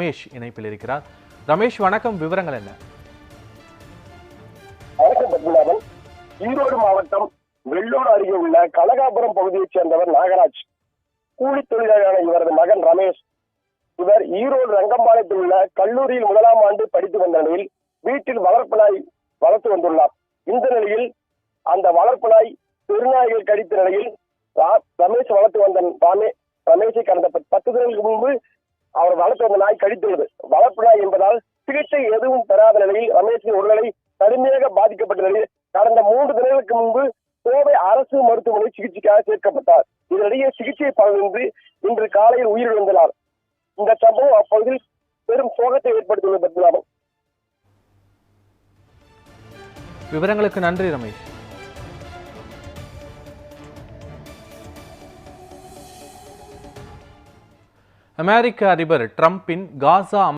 ரமேஷ் இணைப்பில் இருக்கிறார். ரமேஷ் வணக்கம். விவரங்கள் என்ன? வணக்கம் ஈரோடு மாவட்டம் வெள்ளூர் அருகே உள்ள கலகாபுரம் பகுதியைச் சேர்ந்தவர் நாகராஜ். கூலி தொழிலாளியான இவரது மகன் ரமேஷ். இவர் ஈரோடு ரங்கம்பாளையத்தில் உள்ள கல்லூரியில் முதலாம் ஆண்டு படித்து வந்த நிலையில் வீட்டில் வளர்ப்பு நாய் வளர்த்து வந்துள்ளார். இந்த நிலையில் அந்த வளர்ப்பு நாய் பெருநாய்கள் கடித்த நிலையில் ரமேஷ் வளர்த்து வந்த ரமேஷை கடந்த பத்து தினங்களுக்கு முன்பு அவர் வளர்த்த அந்த நாய் கடித்துள்ளது. வளர்ப்பு நாய் என்பதால் சிகிச்சை எதுவும் பெறாத நிலையில் ரமேஷின் உடல்நிலை கடுமையாக பாதிக்கப்பட்ட நிலையில் கடந்த மூன்று தினங்களுக்கு முன்பு கோவை அரசு மருத்துவமனை சிகிச்சைக்காக சேர்க்கப்பட்டார். இதனிடையே சிகிச்சை பலனின்றி இன்று காலையில் உயிரிழந்தனர் இந்த சம்பவம் அப்பகுதியில் பெரும் சோகத்தை ஏற்படுத்தியுள்ளது பத்மநாபன் விவரங்களுக்கு நன்றி ரமேஷ். அமெரிக்க அதிபர் ட்ரம்பின் காசா